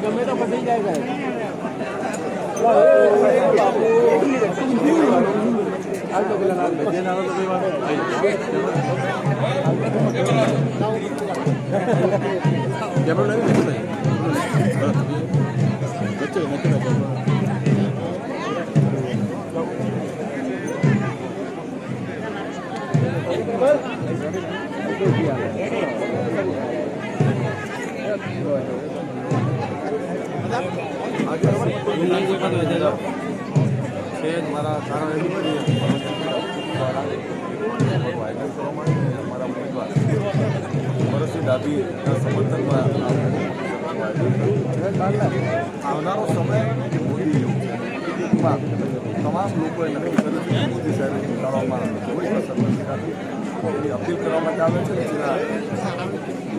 ગમે તો પતી જાય છે જ મારા સારા કરવામાં આવે ને અમારા ઉમેદવાર વર્ષથી ડાબીના સમર્થનમાં આવનારો સમય મોદી તમામ લોકોએ નક્કી કર્યું મોદી સાહેબને જીતાડવામાં કોઈ પસંદ નથી એની અપીલ કરવા માટે આવે છે. જેના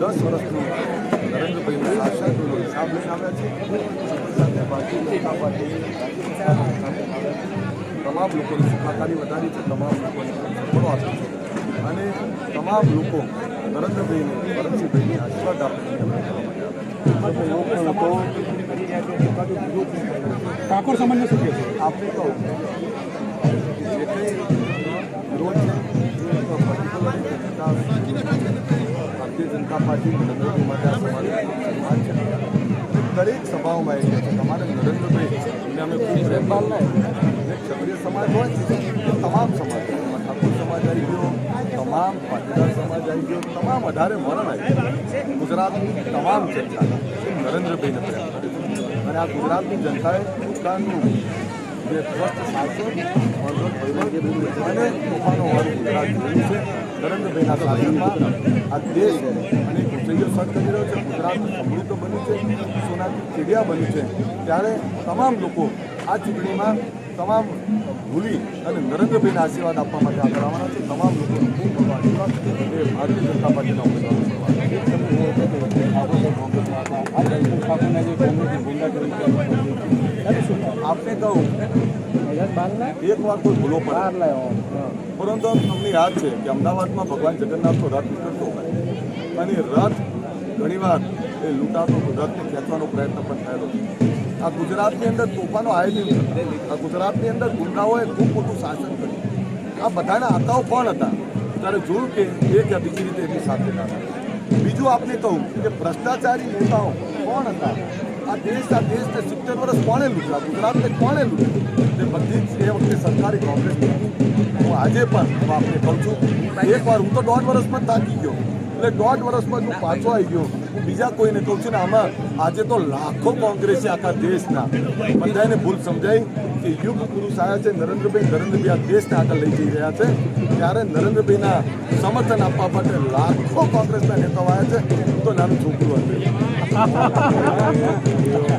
દસ વર્ષનું નરેન્દ્રભાઈનું શાસન લઈને આવ્યા છે. સાથે ભારતીય જનતા પાર્ટી તમામ લોકોની સુખાકારી વધારી છે. તમામ લોકોને સફળો આપી છે. અને તમામ લોકો નરેન્દ્રભાઈને ભરતસિંહભાઈને આશીર્વાદ આપીને માટે ઠાકોર સમાજને શું કહે છે? આપણે તો જે કંઈ વિરોધ છે એ તો particular જનતા જનતા પાર્ટી નરેન્દ્રભાઈ માટે સમાજ છે. દરેક સભાઓમાં એ કહે છે તમારે નરેન્દ્રભાઈ એમને અમે ખૂબ પ્રેમ ભાવના ક્ષત્રિય સમાજ હોય તો તમામ સમાજ ઠાકોર સમાજ આવી ગયો, તમામ પાટીદાર સમાજ આવી ગયો, તમામ વધારે મરણ આવી ગુજરાતની તમામ જનતા નરેન્દ્રભાઈને પ્રેમ અને આ ગુજરાતની જનતાએ પોતાનું જે તોફાનોવાળું ગુજરાત જોયું છે નરેન્દ્રભાઈના શાસનમાં આ દેશ અને ગુજરીઓ સર કરી રહ્યો છે ગુજરાત સમૃદ્ધ બન્યું છે સોનાની ચીડિયા બન્યું છે ત્યારે તમામ લોકો આ ચૂંટણીમાં તમામ ભૂલી અને નરેન્દ્રભાઈને આશીર્વાદ આપવા માટે આગળ આવવાના છે તમામ લોકોનો ખૂબ મોટો આશીર્વાદ એ ભારતીય જનતા પાર્ટીના ઉમેદવારો કરવા આપને કહું. એક વાર કોઈ ભૂલો પડે. પરંતુ તમને યાદ છે કે અમદાવાદમાં ભગવાન જગન્નાથનો રથ નીકળતો હોય. અને રથ ઘણીવાર એ લૂંટાતો રથને ખેંચવાનો પ્રયત્ન પણ થયેલો છે. આ ગુજરાતની અંદર તોફાનો આયોજન આ ગુજરાતની અંદર ગુંડાઓએ ખૂબ મોટું શાસન કર્યું. આ બધાના આકાઓ કોણ હતા. ત્યારે જોયું કે એક યા બીજી રીતે એમની સાથે હતા. બીજું આપને કહું કે ભ્રષ્ટાચારી નેતાઓ કોણ હતા? આ દેશ, આ દેશને સિત્તેર વર્ષ કોણે લૂંટ્યા ગુજરાતને કોણે લૂંટ્યું તે બધી એ વખતે સરકારી કોંગ્રેસ હું આજે પણ હું આપને કહું છું એક વાર હું તો દોઢ વર્ષમાં થાકી ગયો. એટલે દોઢ વર્ષમાં હું પાછો આવી ગયો, બીજા કોઈને કહું છું ને, આમાં આજે તો લાખો કોંગ્રેસી આખા દેશના. બધાને ભૂલ સમજાઈ કે યુગ પુરુષ આવ્યા છે, નરેન્દ્રભાઈ નરેન્દ્રભાઈ આ દેશને આગળ લઈ જઈ રહ્યા છે. ત્યારે નરેન્દ્રભાઈના સમર્થન આપવા માટે લાખો કોંગ્રેસના નેતાઓ આવ્યા છે. Thank you.